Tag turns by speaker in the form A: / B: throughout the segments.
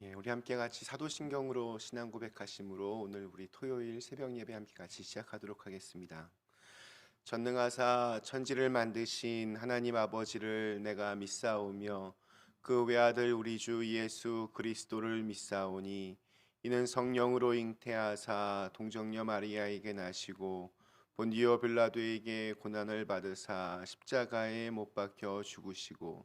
A: 예, 우리 함께 같이 사도신경으로 신앙 고백하심으로 오늘 우리 토요일 새벽 예배 함께 같이 시작하도록 하겠습니다. 전능하사 천지를 만드신 하나님 아버지를 내가 믿사오며 그 외아들 우리 주 예수 그리스도를 믿사오니 이는 성령으로 잉태하사 동정녀 마리아에게 나시고 본디오 빌라도에게 고난을 받으사 십자가에 못 박혀 죽으시고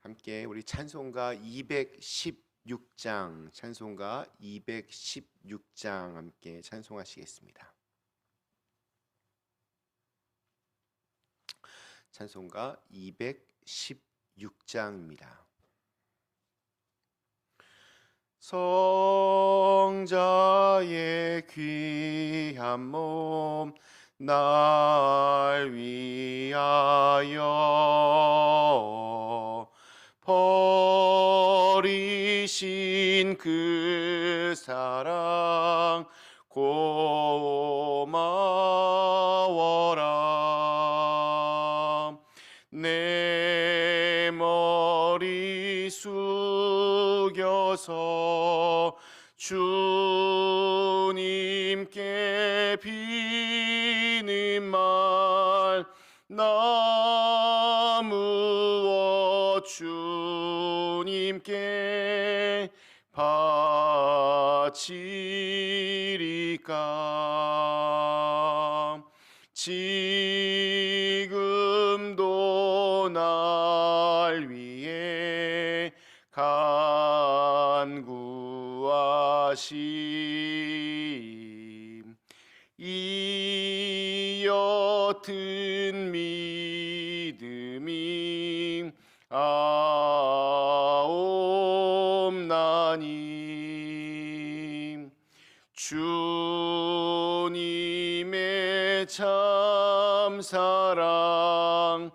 A: 함께 우리 찬송가 216장 찬송가 216장 함께 찬송하시겠습니다. 찬송가 216장입니다. 성자의 귀한 몸 날 위하여 버리신 그 사랑 고마워라. 내 머리 숙여서 주님께 비는 말 나무어 주님께 바치리까? 지금도 날 위해 간구하심. 이 옅은 믿음이 아옵나니 주님의 참 사랑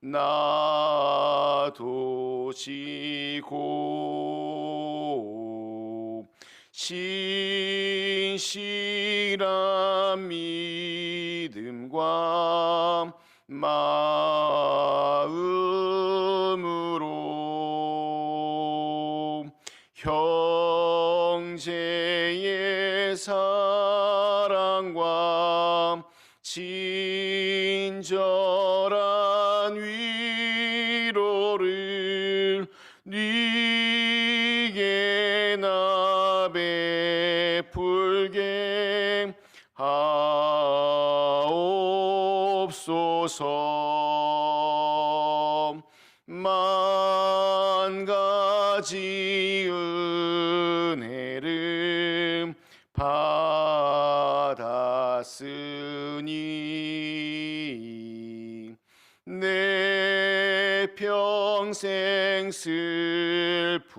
A: 나도시고 신실한 믿 하옵소서. 만 가지 은혜를 받았으니 내 평생 슬프나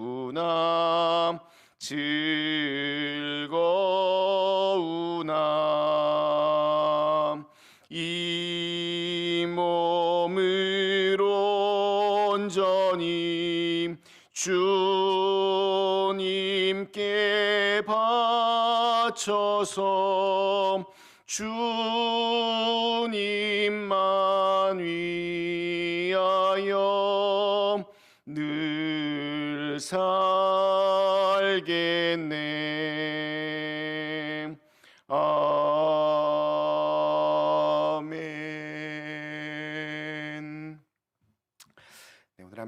A: 즐 온전히 주님께 바쳐서 주님만 위하여 늘 살겠네.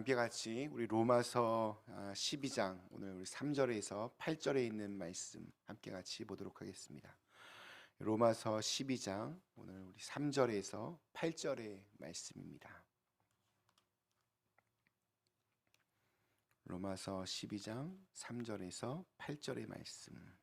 A: 함께 같이 우리 로마서 12장 오늘 우리 3절에서 8절에 있는 말씀 함께 같이 보도록 하겠습니다. 로마서 12장 오늘 우리 3절에서 8절의 말씀입니다. 로마서 12장 3절에서 8절의 말씀.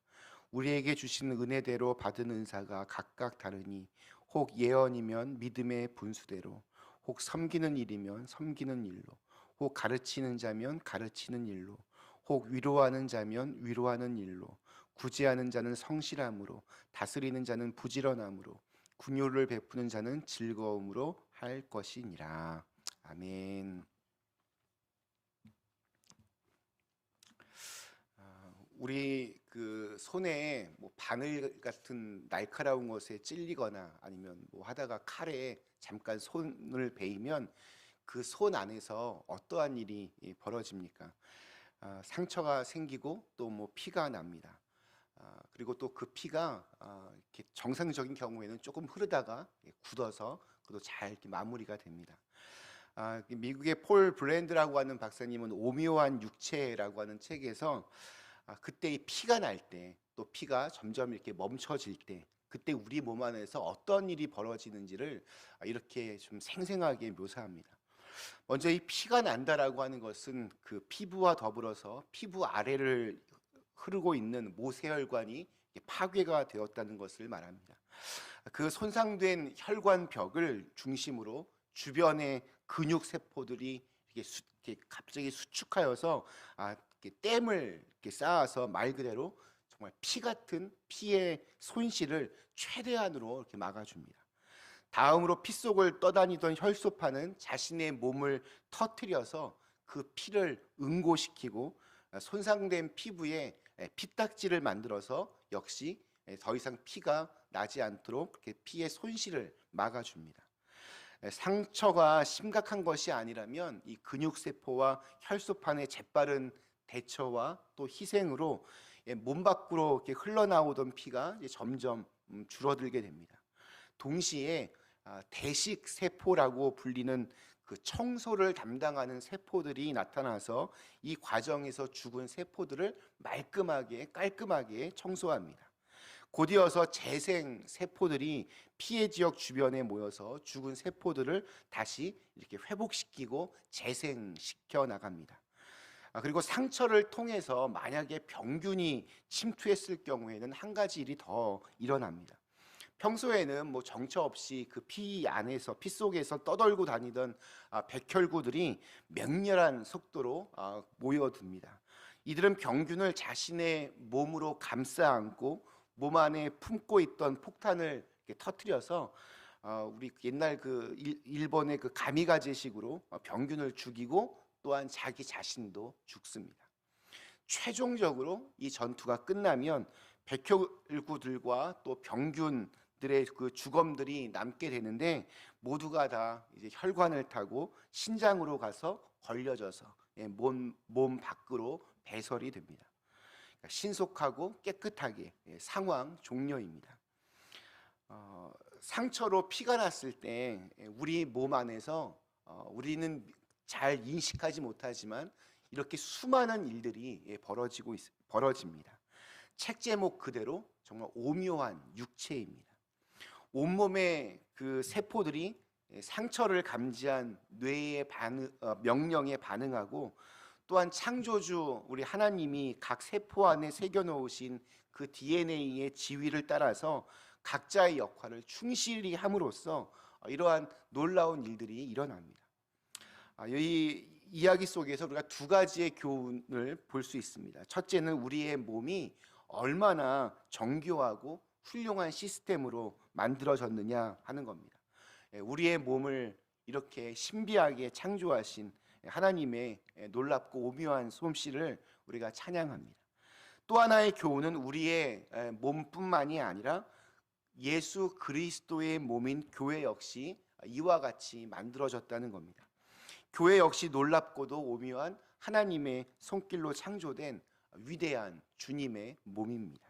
A: 우리에게 주신 은혜대로 받은 은사가 각각 다르니 혹 예언이면 믿음의 분수대로 혹 섬기는 일이면 섬기는 일로 혹 가르치는 자면 가르치는 일로 혹 위로하는 자면 위로하는 일로 구제하는 자는 성실함으로 다스리는 자는 부지런함으로 궁유를 베푸는 자는 즐거움으로 할 것이니라 아멘. 아, 우리 그 손에 뭐 바늘 같은 날카로운 것에 찔리거나 아니면 뭐 하다가 칼에 잠깐 손을 베이면 그 손 안에서 어떠한 일이 벌어집니까? 아, 상처가 생기고 또 뭐 피가 납니다. 아, 그리고 또 그 피가 아, 이렇게 정상적인 경우에는 조금 흐르다가 굳어서 그도 잘 이렇게 마무리가 됩니다. 아, 미국의 폴 브랜드라고 하는 박사님은 오묘한 육체라고 하는 책에서 아, 그때 이 피가 날 때 또 피가 점점 이렇게 멈춰질 때 그때 우리 몸 안에서 어떤 일이 벌어지는지를 아, 이렇게 좀 생생하게 묘사합니다. 먼저 이 피가 난다라고 하는 것은 그 피부와 더불어서 피부 아래를 흐르고 있는 모세혈관이 파괴가 되었다는 것을 말합니다. 그 손상된 혈관 벽을 중심으로 주변의 근육 세포들이 이렇게 갑자기 수축하여서 아, 댐을 쌓아서 말 그대로 정말 피 같은 피의 손실을 최대한으로 이렇게 막아줍니다. 다음으로 피 속을 떠다니던 혈소파는 자신의 몸을 터트려서 그 피를 응고시키고 손상된 피부에 피딱지를 만들어서 역시 더 이상 피가 나지 않도록 그렇게 피의 손실을 막아줍니다. 상처가 심각한 것이 아니라면 이 근육세포와 혈소판의 재빠른 대처와 또 희생으로 몸 밖으로 이렇게 흘러나오던 피가 점점 음, 줄어들게 됩니다. 동시에 아, 대식 세포라고 불리는 그 청소를 담당하는 세포들이 나타나서 이 과정에서 죽은 세포들을 말끔하게 깔끔하게 청소합니다. 곧이어서 재생 세포들이 피해 지역 주변에 모여서 죽은 세포들을 다시 이렇게 회복시키고 재생시켜 나갑니다. 아, 그리고 상처를 통해서 만약에 병균이 침투했을 경우에는 한 가지 일이 더 일어납니다. 평소에는 뭐 정처 없이 그 피 안에서 피 속에서 떠돌고 다니던 아, 백혈구들이 맹렬한 속도로 아, 모여듭니다. 이들은 병균을 자신의 몸으로 감싸 안고 몸 안에 품고 있던 폭탄을 터트려서 어, 우리 옛날 그 일본의 그 가미가제식으로 병균을 죽이고 또한 자기 자신도 죽습니다. 최종적으로 이 전투가 끝나면 백혈구들과 또 병균들의 그 주검들이 남게 되는데 모두가 다 이제 혈관을 타고 신장으로 가서 걸려져서 예, 몸, 몸 밖으로 배설이 됩니다. 그러니까 신속하고 깨끗하게 예, 상황 종료입니다. 어, 상처로 피가 났을 때 예, 우리 몸 안에서 어, 우리는 잘 인식하지 못하지만 이렇게 수많은 일들이 예, 벌어지고 있, 벌어집니다. 책 제목 그대로 정말 오묘한 육체입니다. 온몸의 그 세포들이 예, 상처를 감지한 뇌의 반응, 어, 명령에 반응하고 또한 창조주 우리 하나님이 각 세포 안에 새겨 놓으신 그 DNA의 지위를 따라서 각자의 역할을 충실히 함으로써 이러한 놀라운 일들이 일어납니다. 아, 이 이야기 속에서 우리가 두 가지의 교훈을 볼 수 있습니다. 첫째는 우리의 몸이 얼마나 정교하고 훌륭한 시스템으로 만들어졌느냐 하는 겁니다. 예, 우리의 몸을 이렇게 신비하게 창조하신 하나님의 놀랍고 오묘한 솜씨를 우리가 찬양합니다. 또 하나의 교훈은 우리의 에, 몸뿐만이 아니라 예수 그리스도의 몸인 교회 역시 이와 같이 만들어졌다는 겁니다. 교회 역시 놀랍고도 오묘한 하나님의 손길로 창조된 위대한 주님의 몸입니다.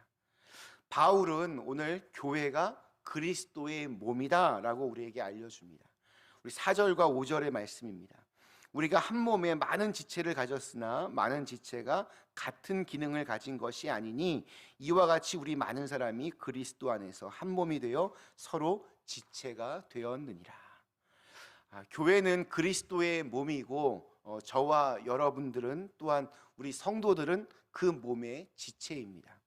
A: 바울은 오늘 교회가 그리스도의 몸이다라고 우리에게 알려줍니다. 우리 4절과 5절의 말씀입니다. 우리가 한 몸에 많은 지체를 가졌으나 많은 지체가 같은 기능을 가진 것이 아니니 이와 같이 우리 많은 사람이 그리스도 안에서 한 몸이 되어 서로 지체가 되었느니라. 아, 교회는 그리스도의 몸이고 어, 저와 여러분들은 또한 우리 성도들은 그 몸의 지체입니다.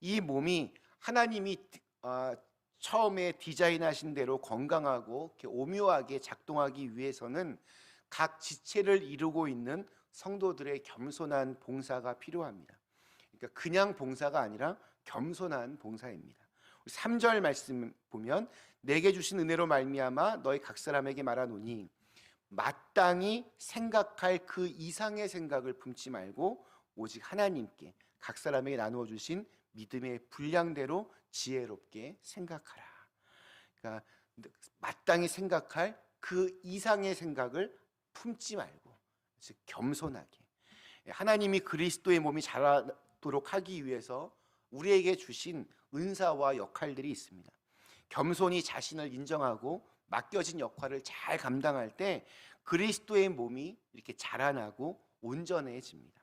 A: 이 몸이 하나님이 아, 처음에 디자인하신 대로 건강하고 오묘하게 작동하기 위해서는 각 지체를 이루고 있는 성도들의 겸손한 봉사가 필요합니다. 그러니까 그냥 봉사가 아니라 겸손한 봉사입니다. 3절 말씀 보면 내게 주신 은혜로 말미암아 너희 각 사람에게 말하노니 마땅히 생각할 그 이상의 생각을 품지 말고 오직 하나님께 각 사람에게 나누어 주신 믿음의 분량대로 지혜롭게 생각하라. 그러니까 마땅히 생각할 그 이상의 생각을 품지 말고 즉 겸손하게 하나님이 그리스도의 몸이 자라도록 하기 위해서 우리에게 주신 은사와 역할들이 있습니다. 겸손히 자신을 인정하고 맡겨진 역할을 잘 감당할 때 그리스도의 몸이 이렇게 자라나고 온전해집니다.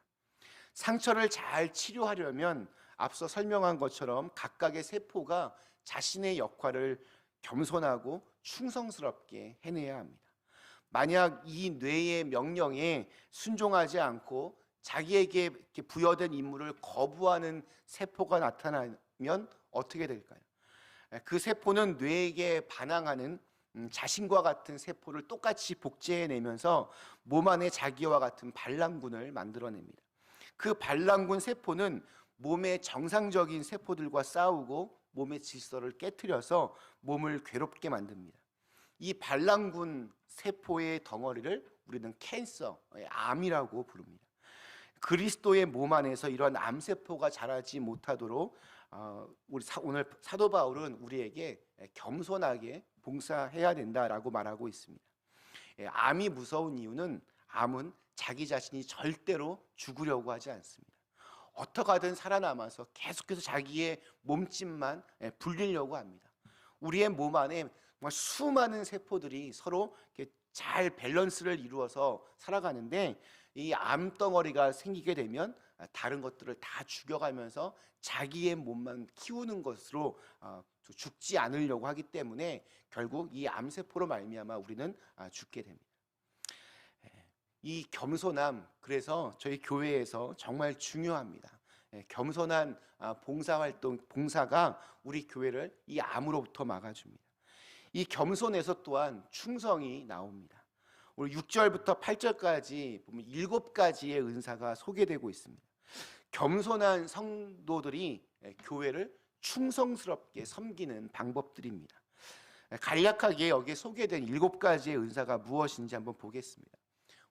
A: 상처를 잘 치료하려면 앞서 설명한 것처럼 각각의 세포가 자신의 역할을 겸손하고 충성스럽게 해내야 합니다. 만약 이 뇌의 명령에 순종하지 않고 자기에게 부여된 임무를 거부하는 세포가 나타나면 어떻게 될까요? 그 세포는 뇌에게 반항하는 음, 자신과 같은 세포를 똑같이 복제해내면서 몸 안에 자기와 같은 반란군을 만들어냅니다. 그 반란군 세포는 몸의 정상적인 세포들과 싸우고 몸의 질서를 깨뜨려서 몸을 괴롭게 만듭니다. 이 반란군 세포의 덩어리를 우리는 캔서, 암이라고 부릅니다. 그리스도의 몸 안에서 이런 암세포가 자라지 못하도록 어, 우리 사, 오늘 사도 바울은 우리에게 겸손하게 봉사해야 된다라고 말하고 있습니다. 예, 암이 무서운 이유는 암은 자기 자신이 절대로 죽으려고 하지 않습니다. 어떻게 하든 살아남아서 계속해서 자기의 몸집만 예, 불리려고 합니다. 우리의 몸 안에 수많은 세포들이 서로 잘 밸런스를 이루어서 살아가는데 이 암덩어리가 생기게 되면 다른 것들을 다 죽여가면서 자기의 몸만 키우는 것으로 어, 죽지 않으려고 하기 때문에 결국 이 암세포로 말미암아 우리는 아, 죽게 됩니다. 예, 이 겸손함 그래서 저희 교회에서 정말 중요합니다. 예, 겸손한 아, 봉사활동 봉사가 우리 교회를 이 암으로부터 막아줍니다. 이 겸손에서 또한 충성이 나옵니다. 오늘 6절부터 8절까지 보면 일곱 가지의 은사가 소개되고 있습니다. 겸손한 성도들이 예, 교회를 충성스럽게 섬기는 방법들입니다. 예, 간략하게 여기에 소개된 일곱 가지의 은사가 무엇인지 한번 보겠습니다.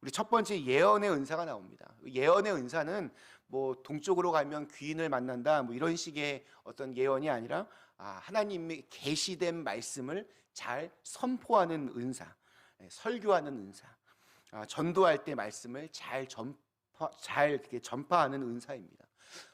A: 우리 첫 번째 예언의 은사가 나옵니다. 예언의 은사는 뭐 동쪽으로 가면 귀인을 만난다 뭐 이런 식의 어떤 예언이 아니라 아, 하나님의 계시된 말씀을 잘 선포하는 은사, 예, 설교하는 은사, 아, 전도할 때 말씀을 잘 전파, 잘 이렇게 전파하는 은사입니다.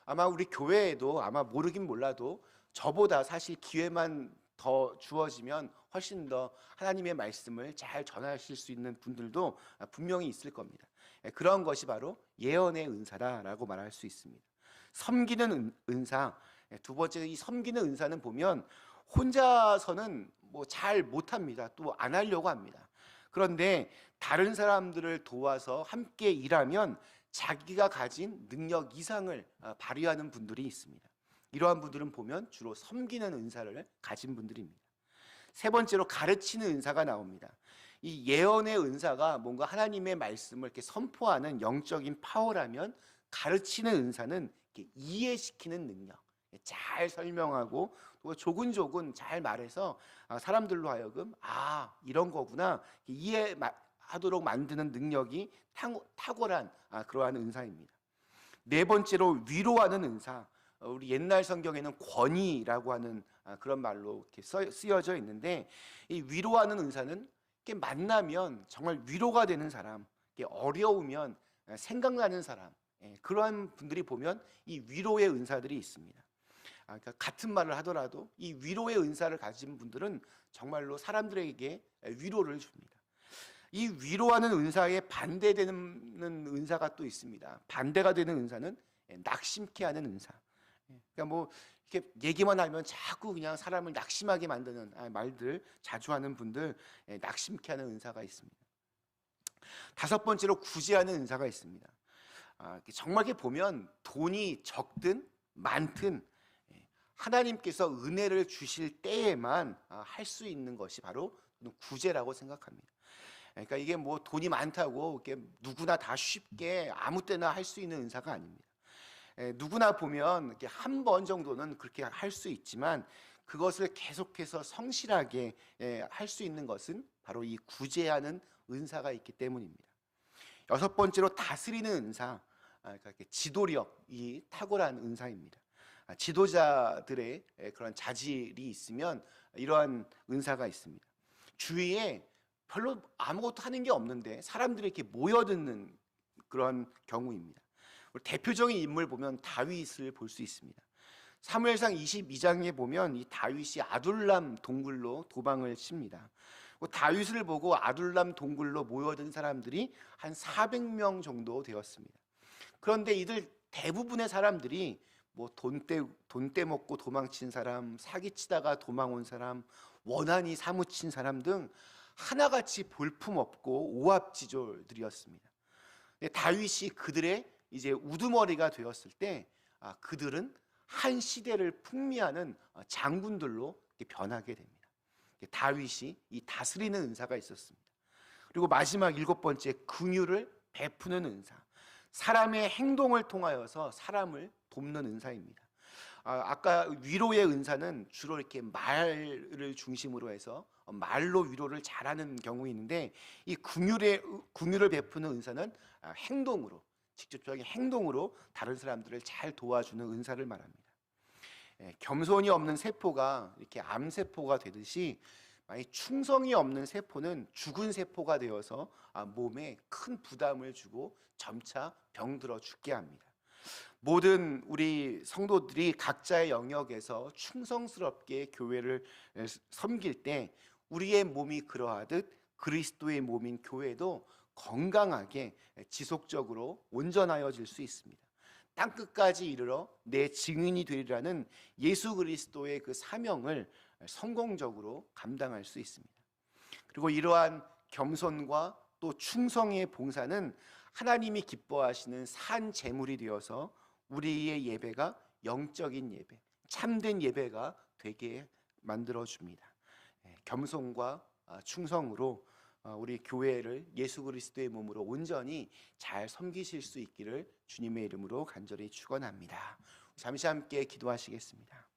A: 아마 우리 교회에도 아마 모르긴 몰라도 저보다 사실 기회만 더 주어지면 훨씬 더 하나님의 말씀을 잘 전하실 수 있는 분들도 분명히 있을 겁니다. 예, 그런 것이 바로 예언의 은사라고 말할 수 있습니다. 섬기는 은사, 예, 두 번째 이 섬기는 은사는 보면 혼자서는 뭐 잘 못합니다. 또 안 하려고 합니다. 그런데 다른 사람들을 도와서 함께 일하면 자기가 가진 능력 이상을 아, 발휘하는 분들이 있습니다. 이러한 분들은 보면 주로 섬기는 은사를 가진 분들입니다. 세 번째로 가르치는 은사가 나옵니다. 이 예언의 은사가 뭔가 하나님의 말씀을 이렇게 선포하는 영적인 파워라면 가르치는 은사는 이해시키는 능력. 잘 설명하고 또 조근조근 잘 말해서 아, 사람들로 하여금 아 이런 거구나 이해 하도록 만드는 능력이 탁월한 아, 그러한 은사입니다. 네 번째로 위로하는 은사. 어, 우리 옛날 성경에는 권위라고 하는 아, 그런 말로 이렇게 써- 쓰여져 있는데 이 위로하는 은사는 이렇게 만나면 정말 위로가 되는 사람, 어려우면 아, 생각나는 사람, 예, 그러한 분들이 보면 이 위로의 은사들이 있습니다. 아, 그러니까 같은 말을 하더라도 이 위로의 은사를 가진 분들은 정말로 사람들에게 위로를 줍니다. 이 위로하는 은사에 반대되는 은사가 또 있습니다. 반대가 되는 은사는 낙심케 하는 은사. 그러니까 뭐 이렇게 얘기만 하면 자꾸 그냥 사람을 낙심하게 만드는 아, 말들 자주 하는 분들 예, 낙심케 하는 은사가 있습니다. 다섯 번째로 구제하는 은사가 있습니다. 아, 정말 이렇게 보면 돈이 적든 많든 예, 하나님께서 은혜를 주실 때에만 아, 할수 있는 것이 바로 구제라고 생각합니다. 그러니까 이게 뭐 돈이 많다고 이렇게 누구나 다 쉽게 아무 때나 할 수 있는 은사가 아닙니다. 에, 누구나 보면 이렇게 한 번 정도는 그렇게 할 수 있지만 그것을 계속해서 성실하게 할 수 있는 것은 바로 이 구제하는 은사가 있기 때문입니다. 여섯 번째로 다스리는 은사, 아, 그러니까 지도력이 탁월한 은사입니다. 아, 지도자들의 에, 그런 자질이 있으면 이러한 은사가 있습니다. 주위에 별로 아무것도 하는 게 없는데 사람들이 이렇게 모여드는 그런 경우입니다. 대표적인 인물 보면 다윗을 볼 수 있습니다. 사무엘상 22장에 보면 이 다윗이 아둘람 동굴로 도망을 칩니다. 그 다윗을 보고 아둘람 동굴로 모여든 사람들이 한 400명 정도 되었습니다. 그런데 이들 대부분의 사람들이 뭐 돈떼 돈 떼 먹고 도망친 사람, 사기치다가 도망 온 사람, 원한이 사무친 사람 등 하나같이 볼품 없고 오합지졸들이었습니다. 다윗이 그들의 이제 우두머리가 되었을 때 아, 그들은 한 시대를 풍미하는 어, 장군들로 변하게 됩니다. 다윗이 이 다스리는 은사가 있었습니다. 그리고 마지막 일곱 번째 긍휼을 베푸는 은사. 사람의 행동을 통하여서 사람을 돕는 은사입니다. 아, 까 위로의 은사는 주로 이렇게 말을 중심으로 해서 말로 위로를 잘하는 경우 있는데 이 긍휼의 긍휼을 베푸는 은사는 아, 행동으로 직접적인 행동으로 다른 사람들을 잘 도와주는 은사를 말합니다. 예, 겸손이 없는 세포가 이렇게 암 세포가 되듯이 만약 충성이 없는 세포는 죽은 세포가 되어서 아, 몸에 큰 부담을 주고 점차 병들어 죽게 합니다. 모든 우리 성도들이 각자의 영역에서 충성스럽게 교회를 섬길 때 우리의 몸이 그러하듯 그리스도의 몸인 교회도 건강하게 지속적으로 온전하여질 수 있습니다. 땅 끝까지 이르러 내 증인이 되리라는 예수 그리스도의 그 사명을 성공적으로 감당할 수 있습니다. 그리고 이러한 겸손과 또 충성의 봉사는 하나님이 기뻐하시는 산 제물이 되어서 우리의 예배가 영적인 예배, 참된 예배가 되게 만들어 줍니다. 예, 겸손과 아, 충성으로 어, 우리 교회를 예수 그리스도의 몸으로 온전히 잘 섬기실 수 있기를 주님의 이름으로 간절히 축원합니다. 잠시 함께 기도하시겠습니다.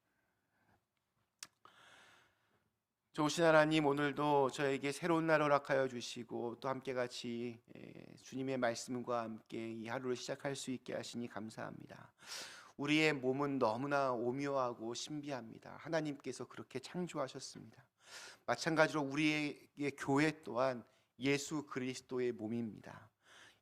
A: 좋으신 하나님 오늘도 저에게 새로운 날 허락하여 주시고 또 함께 같이 예, 주님의 말씀과 함께 이 하루를 시작할 수 있게 하시니 감사합니다. 우리의 몸은 너무나 오묘하고 신비합니다. 하나님께서 그렇게 창조하셨습니다. 마찬가지로 우리의 교회 또한 예수 그리스도의 몸입니다.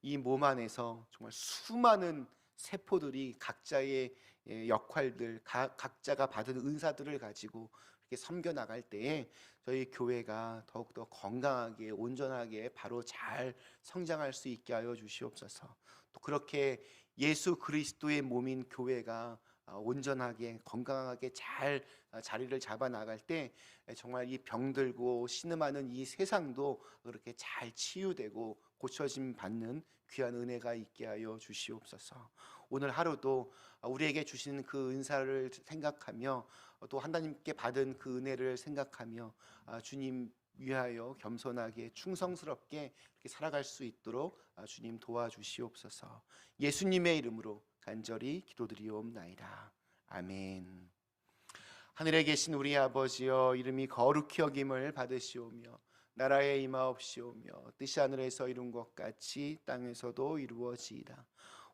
A: 이 몸 안에서 정말 수많은 세포들이 각자의 예, 역할들, 각자가 받은 은사들을 가지고 이렇게 섬겨 나갈 때에 저희 교회가 더욱더 건강하게 온전하게 바로 잘 성장할 수 있게 하여 주시옵소서. 또 그렇게 예수 그리스도의 몸인 교회가 어, 온전하게 건강하게 잘 어, 자리를 잡아 나갈 때 정말 이 병들고 신음하는 이 세상도 그렇게 잘 치유되고 고쳐짐 받는 귀한 은혜가 있게 하여 주시옵소서. 오늘 하루도 우리에게 주시는 그 은사를 생각하며 또 하나님께 받은 그 은혜를 생각하며 아, 주님 위하여 겸손하게 충성스럽게 이렇게 살아갈 수 있도록 아, 주님 도와주시옵소서. 예수님의 이름으로 간절히 기도드리옵나이다. 아멘. 하늘에 계신 우리 아버지여 이름이 거룩히 여김을 받으시오며 나라에 임하옵시오며 뜻이 하늘에서 이룬 것 같이 땅에서도 이루어지이다.